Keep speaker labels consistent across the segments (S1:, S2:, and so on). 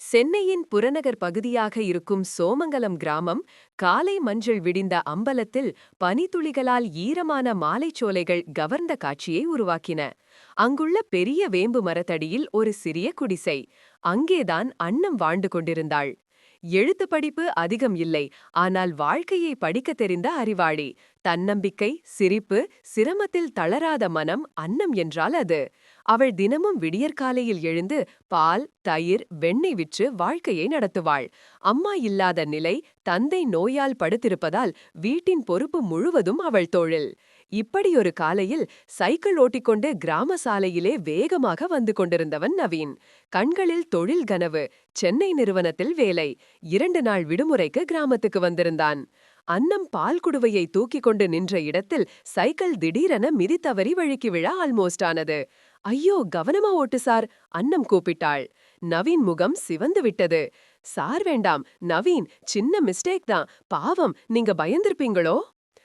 S1: சென்னையின் புறநகர் பகுதியாக இருக்கும் சோமங்கலம் கிராமம் காலை மஞ்சள் விடிந்த அம்பலத்தில் பனித்துளிகளால் ஈரமான மாலைச்சோலைகள் கவர்ந்த காட்சியை உருவாக்கின. அங்குள்ள பெரிய வேம்பு மரத்தடியில் ஒரு சிறிய குடிசை. அங்கேதான் அன்னம் வாழ்ந்து கொண்டிருந்தாள். எழுத்து படிப்பு அதிகம் இல்லை ஆனால் வாழ்க்கையை படிக்கத் தெரிந்த அறிவாளி. தன்னம்பிக்கை சிரிப்பு சிரமத்தில் தளராத மனம் அன்னம் என்றால் அது. அவள் தினமும் விடியற்காலையில் எழுந்து பால் தயிர் வெண்ணெய் விற்று வாழ்க்கையை நடத்துவாள். அம்மா இல்லாத நிலை தந்தை நோயால் படுத்திருப்பதால் வீட்டின் பொறுப்பு முழுவதும் அவள் தொழில். இப்படியொரு காலையில் சைக்கிள் ஓட்டிக்கொண்டு கிராம சாலையிலே வேகமாக வந்து கொண்டிருந்தவன் நவீன். கண்களில் தொழில் கனவு சென்னை நிறுவனத்தில் வேலை இரண்டு நாள் விடுமுறைக்கு கிராமத்துக்கு வந்திருந்தான். அன்னம் பால் குடுவையை தூக்கிக் கொண்டு நின்ற இடத்தில் சைக்கிள் திடீரென மிதித்தவறி வழுக்கி விழ ஆல்மோஸ்ட் ஆனது. ஐயோ கவனமா ஓட்டு சார். அன்னம் கூப்பிட்டாள். நவீன் முகம் சிவந்து விட்டது. சார் வேண்டாம். நவீன் சின்ன மிஸ்டேக் தான். பாவம் நீங்க பயந்திருப்பீங்களோ?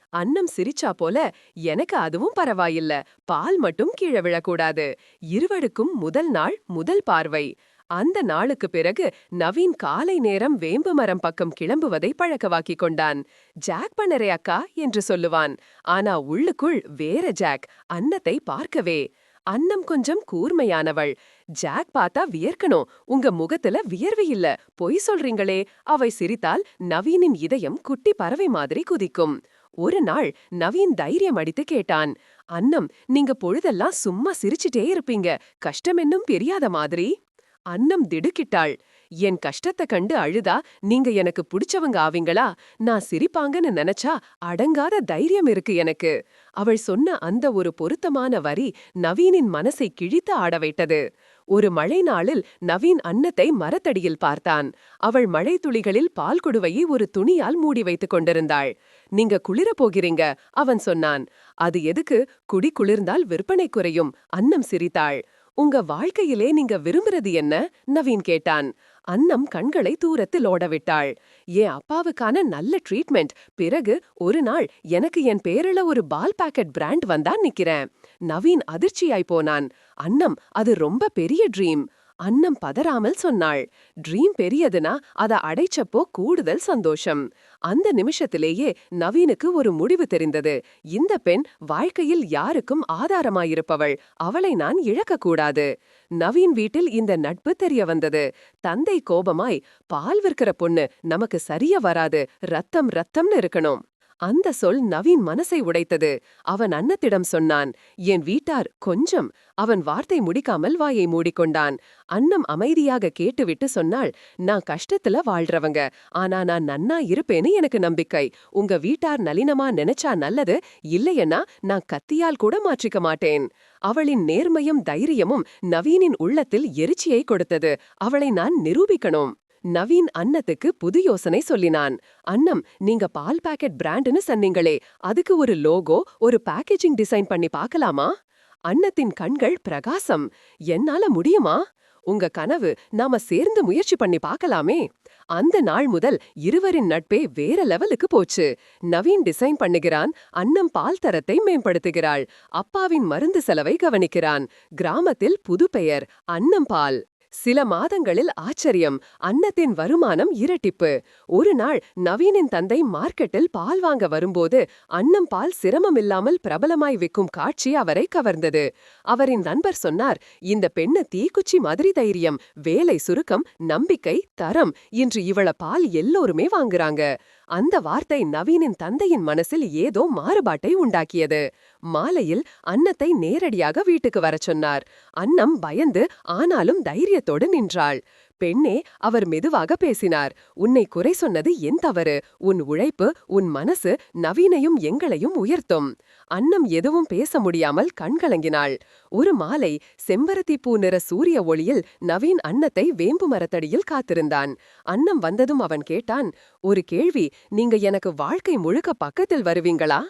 S1: அன்னம் சிரிச்சா போல எனக்கு அதுவும் பரவாயில்ல. பால் மட்டும் கீழே விழக்கூடாது. இருவருக்கும் முதல் நாள் முதல் பார்வை. அந்த நாளுக்கு பிறகு நவீன் காலை நேரம் வேம்பு மரம் பக்கம் கிளம்புவதை பழக்கவாக்கிக் கொண்டான். ஜாக் பண்ணரே அக்கா என்று சொல்லுவான். ஆனா உள்ளுக்குள் வேற ஜாக். அன்னத்தை பார்க்கவே அன்னம் கொஞ்சம் கூர்மையானவள். ஜாக் பார்த்தா வியர்க்கணும். உங்க முகத்துல வியர்வை இல்ல. பொய் சொல்றீங்களே. அவை சிரித்தால் நவீனின் இதயம் குட்டி பறவை மாதிரி குதிக்கும். ஒரு நாள் நவீன் தைரியம் அடித்து கேட்டான். அன்னம் நீங்க பொழுதெல்லாம் சும்மா சிரிச்சிட்டே இருப்பீங்க. கஷ்டம் என்னும் தெரியாத மாதிரி? அன்னம் திடுக்கிட்டாள். என் கஷ்டத்தை கண்டு அழுதா நீங்க எனக்கு புடிச்சவங்க ஆவீங்களா? நான் சிரிப்பாங்கன்னு நினைச்சா அடங்காத தைரியம் இருக்கு எனக்கு. அவள் சொன்ன அந்த ஒரு பொருத்தமான வரி நவீனின் மனசை கிழித்து ஆட வைத்தது. ஒரு மழை நாளில் நவீன் அன்னத்தை மரத்தடியில் பார்த்தான். அவள் மழை துளிகளில் பால் குடுவையை ஒரு துணியால் மூடி வைத்துக் கொண்டிருந்தாள். நீங்க குளிர போகிறீங்க அவன் சொன்னான். அது எதுக்கு? குடி குளிர்ந்தால் விற்பனை குறையும் அன்னம் சிரித்தாள். உங்க வாழ்க்கையிலே நீங்க விரும்புறது என்ன? நவீன் கேட்டான். அன்னம் கண்களை தூரத்தில் ஓடவிட்டாள். என் அப்பாவுக்கான நல்ல ட்ரீட்மெண்ட். பிறகு ஒரு நாள் எனக்கு என் பேரில ஒரு பால் பாக்கெட் பிராண்ட் வந்தா நிக்கிறேன். நவீன் அதிர்ச்சியாய் போனான். அன்னம் அது ரொம்ப பெரிய ட்ரீம். அன்னம் பதறாமல் சொன்னாள். ட்ரீம் பெரியதுனா அத அடைச்சப்போ கூடுதல் சந்தோஷம். அந்த நிமிஷத்திலேயே நவீனுக்கு ஒரு முடிவு தெரிந்தது. இந்த பெண் வாழ்க்கையில் யாருக்கும் ஆதாரமாயிருப்பவள். அவளை நான் இழக்கக்கூடாது. நவீன் வீட்டில் இந்த நட்பு தெரிய வந்தது. தந்தை கோபமாய் பால் விற்கிற பொண்ணு நமக்கு சரிய வராது. ரத்தம் ரத்தம்னு இருக்கணும். அந்த சொல் நவீன் மனசை உடைத்தது. அவன் அன்னத்திடம் சொன்னான் என் வீட்டார் கொஞ்சம். அவன் வார்த்தை முடிக்காமல் வாயை மூடிக்கொண்டான். அன்னம் அமைதியாக கேட்டுவிட்டு சொன்னாள் நான் கஷ்டத்துல வாழ்றவங்க. ஆனா நான் நன்னா இருப்பேன்னு எனக்கு நம்பிக்கை. உங்க வீட்டார் நளினமா நினைச்சா நல்லது இல்லையன்னா நான் கத்தியால் கூட மாற்றிக்க மாட்டேன். அவளின் நேர்மையும் தைரியமும் நவீனின் உள்ளத்தில் எரிச்சியை கொடுத்தது. அவளை நான் நிரூபிக்கணும். நவீன் அன்னத்துக்கு புது யோசனை சொல்லினான். அன்னம் நீங்க பால் பாக்கெட் பிராண்டுன்னு சொன்னீங்களே அதுக்கு ஒரு லோகோ ஒரு பேக்கேஜிங் டிசைன் பண்ணி பார்க்கலாமா அன்னத்தின் கண்கள் பிரகாசம். என்னால முடியுமா? உங்க கனவு நாம சேர்ந்து முயற்சி பண்ணி பார்க்கலாமே அந்த நாள் முதல் இருவரின் நட்பே வேற லெவலுக்கு போச்சு. நவீன் டிசைன் பண்ணுகிறான் அன்னம் பால் தரத்தை மேம்படுத்துகிறாள். அப்பாவின் மருந்து செலவை கவனிக்கிறான். கிராமத்தில் புது பெயர் அன்னம் பால். சில மாதங்களில் ஆச்சரியம் அன்னத்தின் வருமானம் இரட்டிப்பு. ஒரு நாள் நவீனின் தந்தை மார்க்கெட்டில் பால் வாங்க வரும்போது அன்னம் பால் சிரமமில்லாமல் பிரபலமாய் விற்கும் காட்சி அவரை கவர்ந்தது. அவரின் நண்பர் சொன்னார் இந்த பெண்ணு தீக்குச்சி மாதிரி தைரியம் வேலை சுருக்கம் நம்பிக்கை தரம் இன்று இவள பால் எல்லோருமே வாங்குறாங்க. அந்த வார்த்தை நவீனின் தந்தையின் மனசில் ஏதோ மாறுபாட்டை உண்டாக்கியது. மாலையில் அன்னத்தை நேரடியாக வீட்டுக்கு வரச் சொன்னார். அன்னம் பயந்து ஆனாலும் தைரியத்தோடு நின்றாள். பெண்ணே அவர் மெதுவாக பேசினார். உன்னை குறை சொன்னது என் தவறு. உன் உழைப்பு உன் மனசு நவீனையும் எங்களையும் உயர்த்தும். அன்னம் எதுவும் பேச முடியாமல் கண்கலங்கினாள் ஒரு மாலை செம்பருத்தி பூ நிற சூரிய ஒளியில் நவீன் அன்னத்தை வேம்பு மரத்தடியில் காத்திருந்தான். அன்னம் வந்ததும் அவன் கேட்டான் ஒரு கேள்வி நீங்க எனக்கு வாழ்க்கை முழுக்க பக்கத்தில் வருவீங்களா?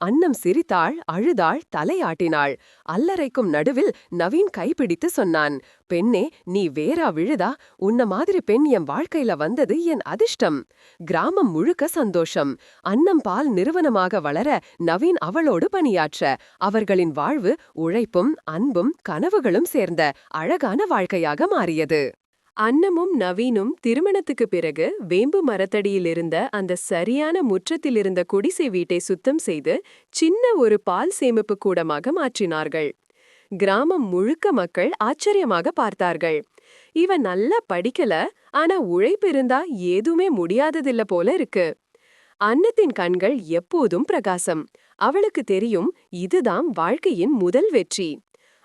S1: அன்னம் சிரித்தாள் அழுதாள் தலையாட்டினாள். அல்லறைக்கும் நடுவில் நவீன் கைப்பிடித்து சொன்னான் பெண்ணே நீ வேறா விழுதா? உன்ன மாதிரி பெண் என் வாழ்க்கையில வந்தது என் அதிர்ஷ்டம். கிராமம் முழுக்க சந்தோஷம். அன்னம் பால் நிறுவனமாக வளர நவீன் அவளோடு பணியாற்ற. அவர்களின் வாழ்வு உழைப்பும் அன்பும் கனவுகளும் சேர்ந்த அழகான வாழ்க்கையாக மாறியது. அன்னமும் நவீனும் திருமணத்துக்கு பிறகு வேம்பு மரத்தடியில் இருந்த அந்த சரியான முற்றத்தில் இருந்த குடிசை வீட்டை சுத்தம் செய்து சின்ன ஒரு பால் சேமிப்பு கூடமாக மாற்றினார்கள். கிராமம் முழுக்க மக்கள் ஆச்சரியமாக பார்த்தார்கள். இவன் நல்லா படிக்கல ஆனா உழைப்பு இருந்தா ஏதுமே முடியாததில்ல போல இருக்கு. அன்னத்தின் கண்கள் எப்போதும் பிரகாசம். அவளுக்கு தெரியும் இதுதான் வாழ்க்கையின் முதல் வெற்றி.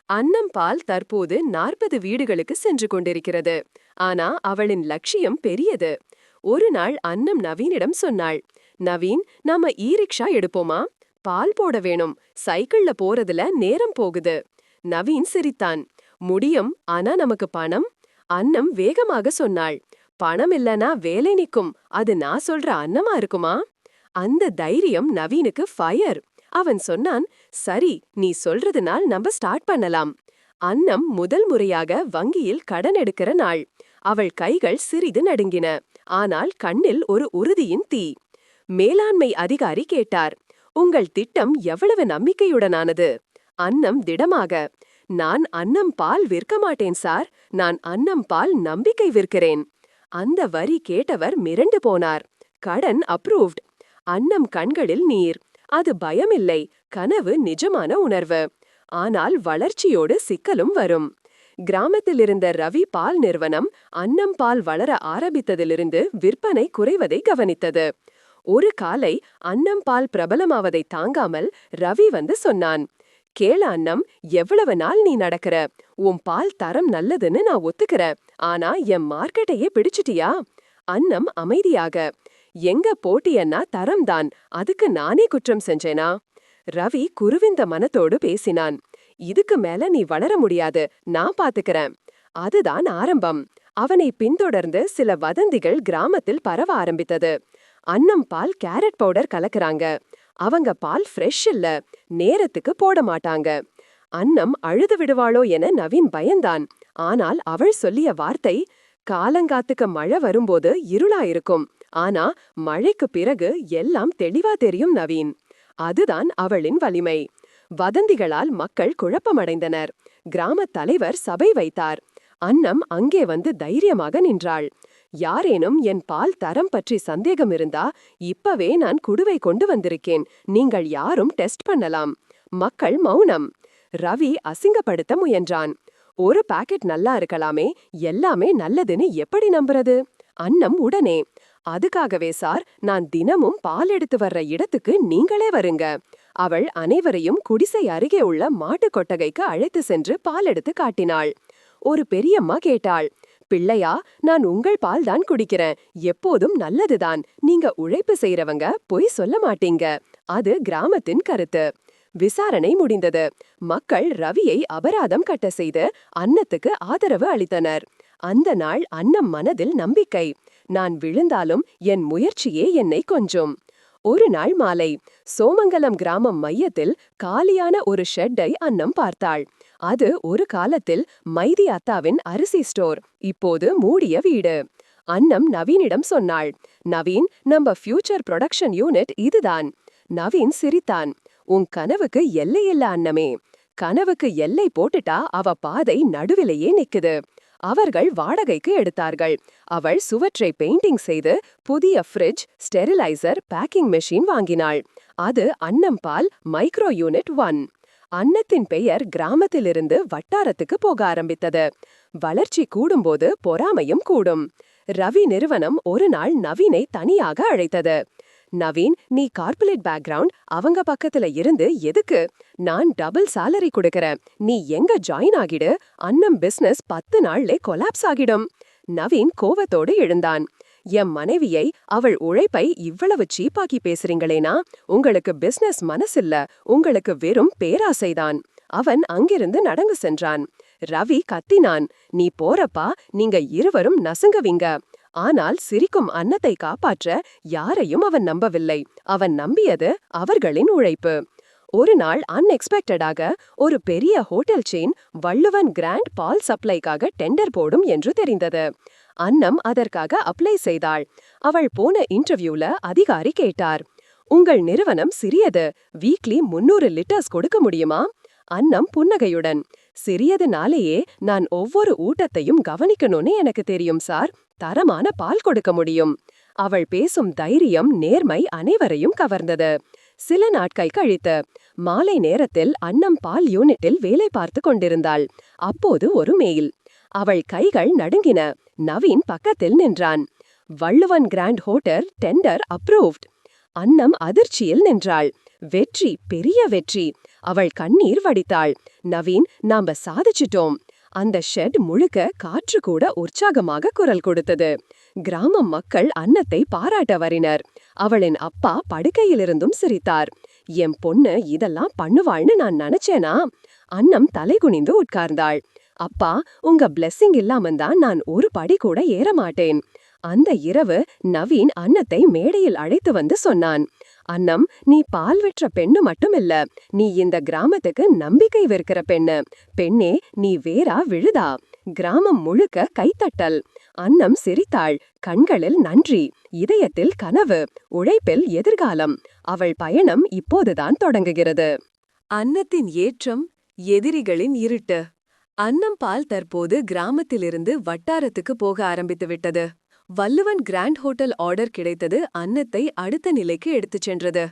S1: அன்னம் பால் தற்போது நாற்பது வீடுகளுக்கு சென்று கொண்டிருக்கிறது. ஆனா அவளின் லட்சியம் பெரியது. ஒரு நாள் அன்னம் நவீனிடம் சொன்னாள் நவீன் நாம ஈ ரிக்ஷா எடுப்போமா? பால் போட வேணும். சைக்கிள்ல போறதுல நேரம் போகுது. நவீன் சிரித்தான் முடியும். ஆனா நமக்கு பணம்? அன்னம் வேகமாக சொன்னாள் பணம் இல்லனா வேலை நிக்கும் அது நான் சொல்ற அன்னமா இருக்குமா? அந்த தைரியம் நவீனுக்கு ஃபயர் அவன் சொன்னான் சரி நீ சொல்றதுனால் நம்ம ஸ்டார்ட் பண்ணலாம். அன்னம் முதல் முறையாக வங்கியில் கடன் எடுக்கிற நாள். அவள் கைகள் சிறிது நடுங்கின. ஆனால் கண்ணில் ஒரு உறுதியின் தீ. மேலாண்மை அதிகாரி கேட்டார் உங்கள் திட்டம் எவ்வளவு நம்பிக்கையுடனானது? அன்னம் திடமாக நான் அன்னம் பால் விற்க மாட்டேன் சார். நான் அன்னம் பால் நம்பிக்கை விற்கிறேன். அந்த வரி கேட்டவர் மிரண்டு போனார். கடன் அப்ரூவ்ட் அன்னம் கண்களில் நீர். அது பயமில்லை. கனவு நிஜமான உணர்வு. ஆனால் வளர்ச்சியோடு சிக்கலும் வரும். கிராமத்தில் இருந்த ரவி பால் நிறுவனம் அன்னம் பால் வளர ஆரம்பித்ததிலிருந்து விற்பனை குறைவதை கவனித்தது. ஒரு காலை அன்னம் பால் பிரபலமாவதை தாங்காமல் ரவி வந்து சொன்னான் கேள அன்னம் எவ்வளவு நாள் நீ நடக்கிற? உன் பால் தரம் நல்லதுன்னு நான் ஒத்துக்கிறேன். ஆனா என் மார்க்கெட்டையே பிடிச்சிட்டியா? அன்னம் அமைதியாக எங்க போட்டியன்னா தரம்தான். அதுக்கு நானே குற்றம் செஞ்சேனா? ரவி குருவிந்த மனத்தோடு பேசினான். இதுக்கு மேல நீ வளர முடியாது. நான் பாத்துக்கிறேன். அதுதான் ஆரம்பம். அவனை பின்தொடர்ந்து சில வதந்திகள் கிராமத்தில் பரவ ஆரம்பித்தது. அன்னம் பால் கேரட் பவுடர் கலக்குறாங்க. அவங்க பால் ஃப்ரெஷ் இல்ல. நேரத்துக்கு போட மாட்டாங்க. அன்னம் அழுது விடுவாளோ என நவீன் பயந்தான். ஆனால் அவள் சொல்லிய வார்த்தை காலங்காத்துக்கு மழை வரும்போது இருளா இருக்கும். ஆனா மழைக்கு பிறகு எல்லாம் தெளிவா தெரியும் நவீன். அதுதான் அவளின் வலிமை. வதந்திகளால் மக்கள் குழப்பமடைந்தனர். கிராமத் தலைவர் சபை வைத்தார். அன்னம் அங்கே வந்து தைரியமாக நின்றாள். யாரேனும் என் பால் தரம் பற்றி சந்தேகம் இருந்தா இப்பவே நான் குடுவை கொண்டு வந்திருக்கேன். நீங்கள் யாரும் டெஸ்ட் பண்ணலாம். மக்கள் மௌனம். ரவி அசிங்கப்படுத்த முயன்றான். ஒரு பாக்கெட் நல்லா இருக்கலாமே எல்லாமே நல்லதுன்னு எப்படி நம்புறது? அன்னம் உடனே அதுக்காகவே சார் நான் தினமும் பால் எடுத்து வர்ற இடத்துக்கு நீங்களே வருங்க. அவள் அனைவரையும் குடிசை அருகே உள்ள மாட்டுக் கொட்டகைக்கு அழைத்து சென்று பால் எடுத்து காட்டினாள். ஒரு பெரியம்மா கேட்டாள் பிள்ளையா நான் உங்கள் பால் தான் குடிக்கிறேன். எப்போதும் நல்லதுதான். நீங்க உழைப்பு செய்யறவங்க பொய் சொல்ல மாட்டீங்க. அது கிராமத்தின் கருத்து. விசாரணை முடிந்தது. மக்கள் ரவியை அபராதம் கட்ட செய்து அன்னத்துக்கு ஆதரவு அளித்தனர். அந்த நாள் அன்னம் மனதில் நம்பிக்கை. நான் விழுந்தாலும் என் முயற்சியே என்னை கொஞ்சும். ஒரு நாள் மாலை சோமங்கலம் கிராமம் மையத்தில் காலியான ஒரு ஷெட்டை அன்னம் பார்த்தாள். அது ஒரு காலத்தில் மைதி அத்தாவின் அரிசி ஸ்டோர் இப்போது மூடிய வீடு. அன்னம் நவீனிடம் சொன்னாள். நவீன் நம்ம ஃபியூச்சர் ப்ரொடக்ஷன் யூனிட் இதுதான். நவீன் சிரித்தான். உன் கனவுக்கு எல்லையில்ல அன்னமே. கனவுக்கு எல்லை போட்டுட்டா அவ பாதை நடுவிலேயே நிக்குது. அவர்கள் வாடகைக்கு எடுத்தார்கள். அவள் சுவற்றை பெயிண்டிங் செய்து புதிய ஃப்ரிட்ஜ் ஸ்டெரிலைசர் பேக்கிங் மெஷின் வாங்கினாள். அது அன்னம் பால் மைக்ரோ யூனிட் ஒன் அன்னத்தின் பெயர் கிராமத்திலிருந்து வட்டாரத்துக்கு போக ஆரம்பித்தது. வளர்ச்சி கூடும்போது பொறாமையும் கூடும். ரவி நிறுவனம் ஒரு நாள் நவீனை தனியாக அழைத்தது. நவீன் நீ கார்பரேட் பேக்ரவுண்ட் அவங்க பக்கத்துல இருந்து எதுக்கு? நான் டபுள் சாலரி கொடுக்கறேன். நீ எங்க ஜாயின் ஆகிடு? அன்னம் பிசினஸ் பத்து நாள்லே கொலாப்ஸ் ஆகிடும். நவீன் கோவத்தோடு எழுந்தான். என் மனைவியை அவள் உழைப்பை இவ்வளவு சீப்பாக்கி பேசுறீங்களேனா? உங்களுக்கு பிசினஸ் மனசில்ல. உங்களுக்கு வெறும் பேராசைதான். அவன் அங்கிருந்து நடந்து சென்றான். ரவி கத்தினான். நீ போறப்பா நீங்க இருவரும் நசுங்குவீங்க. ஆனால் சிரிக்கும் அன்னத்தை காப்பாற்ற யாரையும் அவன் நம்பவில்லை. அவன் நம்பியது அவர்களின் உழைப்பு. ஒரு நாள் அன்எக்ஸ்பெக்டடாக ஒரு பெரிய ஹோட்டல் செயின் வள்ளுவன் கிராண்ட் பால் சப்ளைக்காக டெண்டர் போடும் என்று தெரிந்தது. அன்னம் அதற்காக அப்ளை செய்தாள். அவள் போன இன்டர்வியூல அதிகாரி கேட்டார். உங்கள் நிறுவனம் சிறியது. வீக்லி முன்னூறு லிட்டர்ஸ் கொடுக்க முடியுமா? அன்னம் புன்னகையுடன். சிறியதுனாலேயே நான் ஒவ்வொரு ஊட்டத்தையும் கவனிக்கணும்னு எனக்கு தெரியும் சார். தரமான பால் கொடுக்க முடியும். அவள் பேசும் தைரியம் நேர்மை அனைவரையும் கவர்ந்தது. சில நாட்கள் கழித்து மாலை நேரத்தில் அன்னம் பால் யூனிட்டில் வேலை பார்த்து கொண்டிருந்தாள். அப்போது ஒரு மெயில். அவள் கைகள் நடுங்கின. நவீன் பக்கத்தில் நின்றான். Valluvan grand hotel tender approved. Annam அதிர்ச்சியில் நின்றாள். வெற்றி பெரிய வெற்றி. அவள் கண்ணீர் வடித்தாள். நவீன் நாம சாதிச்சிட்டோம். அந்த ஷெட் முழுக்க காற்று கூட உற்சாகமாக குரல் கொடுத்தது. கிராமம் மக்கள் அன்னத்தை பாராட்ட வரினர். அவளின் அப்பா படுக்கையிலிருந்தும் சிரித்தார். என் பொண்ணு இதெல்லாம் பண்ணுவாள்னு நான் நினைச்சேனா? அன்னம் தலைகுனிந்து உட்கார்ந்தாள். அப்பா உங்க பிளெஸ்ஸிங் இல்லாமந்தான் நான் ஒரு படி கூட ஏற மாட்டேன். அந்த இரவு நவீன் அன்னத்தை மேடையில் அழைத்து வந்து சொன்னான். அன்னம் நீ பால் வெற்ற பெண்ணு மட்டுமில்ல நீ இந்த கிராமத்துக்கு நம்பிக்கை விற்கிற பெண்ணு. பெண்ணே நீ வேறா விழுதா? கிராமம் முழுக்க கைத்தட்டல். அன்னம் சிரித்தாள். கண்களில் நன்றி. இதயத்தில் கனவு. உழைப்பில் எதிர்காலம். அவள் பயணம் இப்போதுதான் தொடங்குகிறது. அன்னத்தின் ஏற்றம் எதிரிகளின் இருட்டு. அன்னம் பால் தற்போது கிராமத்திலிருந்து வட்டாரத்துக்கு போக ஆரம்பித்து விட்டது வல்லுவன் கிராண்ட் ஹோட்டல் ஆர்டர் கிடைத்தது அன்னத்தை அடுத்த நிலைக்கு எடுத்துச் சென்றது.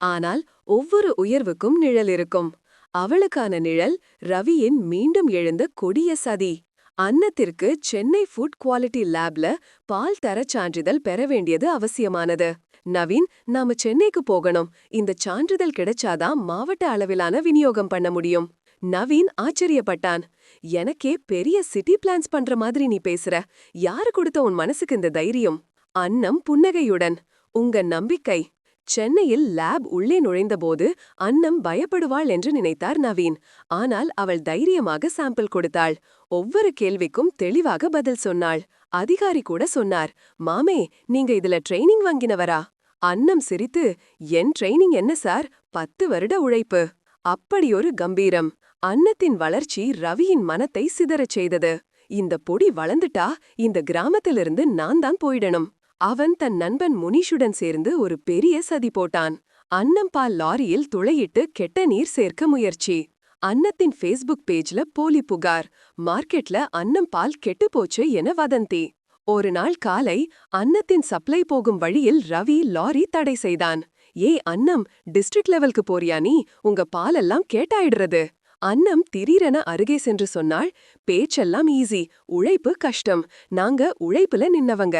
S1: ஆனால் ஒவ்வொரு உயர்வுக்கும் நிழல் இருக்கும். அவளுக்கான நிழல் ரவியின் மீண்டும் எழுந்த கொடிய சதி. அன்னத்திற்கு சென்னை ஃபுட் குவாலிட்டி லேப்ல பால் தரச் சான்றிதழ் பெற வேண்டியது அவசியமானது. நவீன் நாம சென்னைக்கு போகணும். இந்த சான்றிதழ் கிடைச்சாதான் மாவட்ட அளவிலான விநியோகம் பண்ண முடியும். நவீன் ஆச்சரியப்பட்டான். எனக்கே பெரிய சிட்டி பிளான்ஸ் பண்ற மாதிரி நீ பேசுற. யாரு கொடுத்த உன் மனசுக்கு இந்த தைரியம்? அன்னம் புன்னகையுடன். உங்க நம்பிக்கை. சென்னையில் லேப் உள்ளே நுழைந்தபோது அன்னம் பயப்படுவாள் என்று நினைத்தார் நவீன். ஆனால் அவள் தைரியமாக சாம்பிள் கொடுத்தாள். ஒவ்வொரு கேள்விக்கும் தெளிவாக பதில் சொன்னாள். அதிகாரி கூட சொன்னார் மாமே நீங்க இதுல ட்ரைனிங் வாங்கினவரா? அன்னம் சிரித்து என் ட்ரைனிங் என்ன சார்? பத்து வருட உழைப்பு. அப்படியொரு கம்பீரம். அன்னத்தின் வளர்ச்சி ரவியின் மனத்தை சிதறச் செய்தது. இந்த பொடி வளர்ந்துட்டா இந்த கிராமத்திலிருந்து நான் தான் போயிடணும். அவன் தன் நண்பன் முனிஷுடன் சேர்ந்து ஒரு பெரிய சதி போட்டான். அன்னம்பால் லாரியில் துளையிட்டு கெட்ட நீர் சேர்க்க முயற்சி. அன்னத்தின் ஃபேஸ்புக் பேஜ்ல போலி புகார். மார்க்கெட்ல அன்னம் பால் கெட்டு போச்சு என வதந்தி. ஒரு நாள் காலை அன்னத்தின் சப்ளை போகும் வழியில் ரவி லாரி தடை செய்தான். ஏ அன்னம் டிஸ்ட்ரிக்ட் லெவலுக்கு போறியா நீ? உங்க பாலெல்லாம் கேட்டாயிடுறது. அன்னம் திடீரென அருகே சென்று சொன்னாள் பேச்செல்லாம் ஈஸி உழைப்பு கஷ்டம். நாங்க உழைப்புல நின்னவங்க.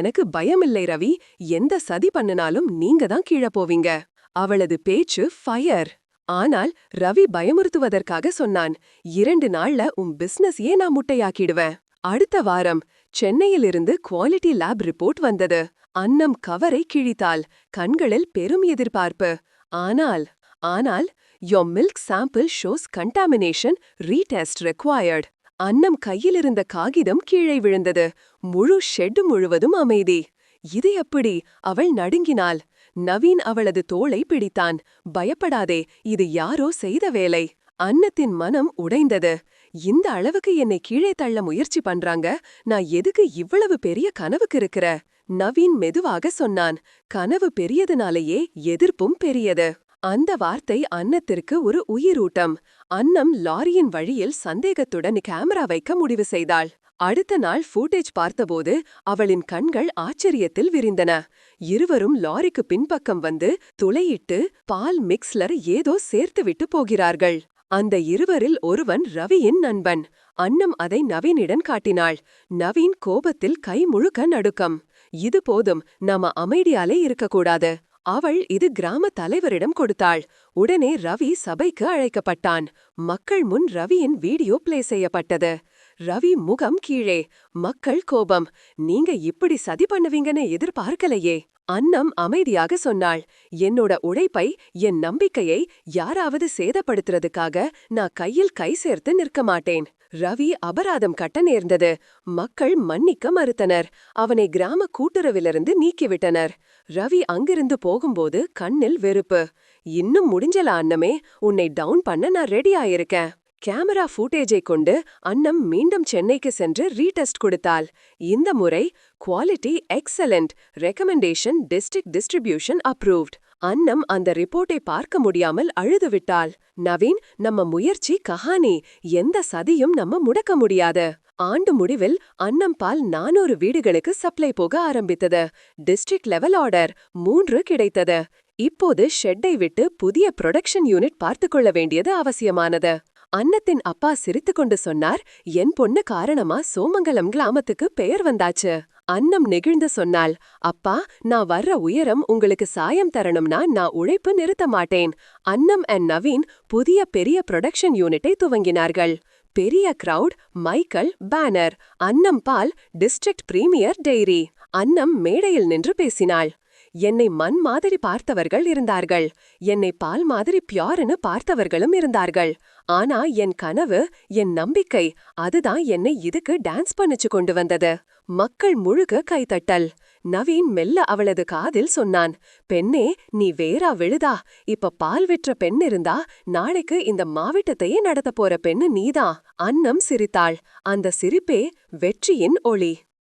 S1: எனக்கு பயமில்லை ரவி. எந்த சதி பண்ணுனாலும் நீங்க தான் கீழே போவீங்க. அவளது பேச்சு ஃபயர் ஆனால் ரவி பயமுறுத்துவதற்காக சொன்னான் இரண்டு நாள்ல உன் பிசினஸையே நான் முட்டையாக்கிடுவேன். அடுத்த வாரம் சென்னையிலிருந்து குவாலிட்டி லேப் ரிப்போர்ட் வந்தது. அன்னம் கவரை கிழித்தாள் கண்களில் பெரும் எதிர்பார்ப்பு. ஆனால் ஆனால் யோ milk sample shows contamination retest required Annam கையிலிருந்த காகிதம் கீழே விழுந்தது. முழு ஷெட்டு முழுவதும் அமைதி. இது எப்படி? அவள் நடுங்கினாள். நவீன் அவளது தோளை பிடித்தான். பயப்படாதே இது யாரோ செய்த வேலை. அன்னத்தின் மனம் உடைந்தது. இந்த அளவுக்கு என்னை கீழே தள்ள முயற்சி பண்றாங்க? நான் எதுக்கு இவ்வளவு பெரிய கனவுக்கு இருக்கிற? நவீன் மெதுவாக சொன்னான். கனவு பெரியதுனாலேயே எதிர்ப்பும் பெரியது. அந்த வார்த்தை அன்னத்திற்கு ஒரு உயிரூட்டம். அன்னம் லாரியின் வழியில் சந்தேகத்துடன் கேமரா வைக்க முடிவு செய்தாள். அடுத்த நாள் ஃபூட்டேஜ் பார்த்தபோது அவளின் கண்கள் ஆச்சரியத்தில் விரிந்தன. இருவரும் லாரிக்கு பின்பக்கம் வந்து துளையிட்டு பால் மிக்ஸ்லர் ஏதோ சேர்த்துவிட்டு போகிறார்கள். அந்த இருவரில் ஒருவன் ரவியின் நண்பன். அன்னம் அதை நவீனிடம் காட்டினாள். நவீன் கோபத்தில் கை முழுக்க நடுக்கம். இது போதும். நாம அமைதியாலே இருக்கக்கூடாது. அவள் இது கிராம தலைவரிடம் கொடுத்தாள். உடனே ரவி சபைக்கு அழைக்கப்பட்டான். மக்கள் முன் ரவியின் வீடியோ பிளே செய்யப்பட்டது. ரவி முகம் கீழே மக்கள் கோபம். நீங்க இப்படி சதி பண்ணுவீங்கன்னு எதிர்பார்க்கலையே. அன்னம் அமைதியாக சொன்னாள். என்னோட உழைப்பை என் நம்பிக்கையை யாராவது சேதப்படுத்துறதுக்காக நான் கையில் கை சேர்த்து நிற்க மாட்டேன். ரவி அபராதம் கட்ட நேர்ந்தது. மக்கள் மன்னிக்க மறுத்தனர். அவனை கிராம கூட்டுறவிலிருந்து நீக்கிவிட்டனர். ரவி அங்கிருந்து போகும்போது கண்ணில் வெறுப்பு. இன்னும் முடிஞ்சல அன்னமே உன்னை டவுன் பண்ண நான் ரெடி ஆயிருக்கேன் கேமரா ஃபூட்டேஜை கொண்டு அன்னம் மீண்டும் சென்னைக்கு சென்று ரீடெஸ்ட் கொடுத்தாள். இந்த முறை quality excellent recommendation district distribution approved Annam அந்த ரிப்போர்ட்டை பார்க்க முடியாமல் அழுதுவிட்டாள் நவீன் நம்ம முயற்சி கஹானி. எந்த சதியும் நம்ம முடக்க முடியாது. ஆண்டு முடிவில் அன்னம்பால் நானூறு வீடுகளுக்கு சப்ளை போக ஆரம்பித்தது. டிஸ்ட்ரிக்ட் லெவல் ஆர்டர் மூன்று கிடைத்தது. இப்போது ஷெட்டை விட்டு புதிய புரொடக்ஷன் யூனிட் பார்த்துக்கொள்ள வேண்டியது அவசியமானது. அன்னத்தின் அப்பா சிரித்துக்கொண்டு சொன்னார் என் பொண்ணு காரணமா சோமங்கலம் கிராமத்துக்கு பெயர் வந்தாச்சு. அன்னம் நெகிழ்ந்து சொன்னாள் அப்பா நான் வர்ற உயரம் உங்களுக்கு சாயம் தரணும்னா நான் உழைப்பு நிறுத்த மாட்டேன். அன்னம் அண்ட் நவீன் புதிய பெரிய புரொடக்ஷன் யூனிட்டை துவங்கினார்கள். பெரிய கிரவுட் மைக்கேல் பேனர் அன்னம் பால் டிஸ்ட்ரிக்ட் பிரீமியர் டெய்ரி அன்னம் மேடையில் நின்று பேசினாள். என்னை மண் மாதிரி பார்த்தவர்கள் இருந்தார்கள். என்னை பால் மாதிரி பியோர்னு பார்த்தவர்களும் இருந்தார்கள். ஆனா என் கனவு என் நம்பிக்கை அதுதான் என்னை இதுக்கு டான்ஸ் பண்ணிச்சு கொண்டு வந்தது. மக்கள் முழுக கைத்தட்டல் நவீன் மெல்ல அவளது காதில் சொன்னான் பெண்ணே நீ வேறா விழுதா? இப்ப பால் விற்ற பெண் இருந்தா நாளைக்கு இந்த மாவட்டத்தையே நடத்த போற பெண்ணு நீதான். அன்னம் சிரித்தாள். அந்த சிரிப்பே வெற்றியின் ஒளி.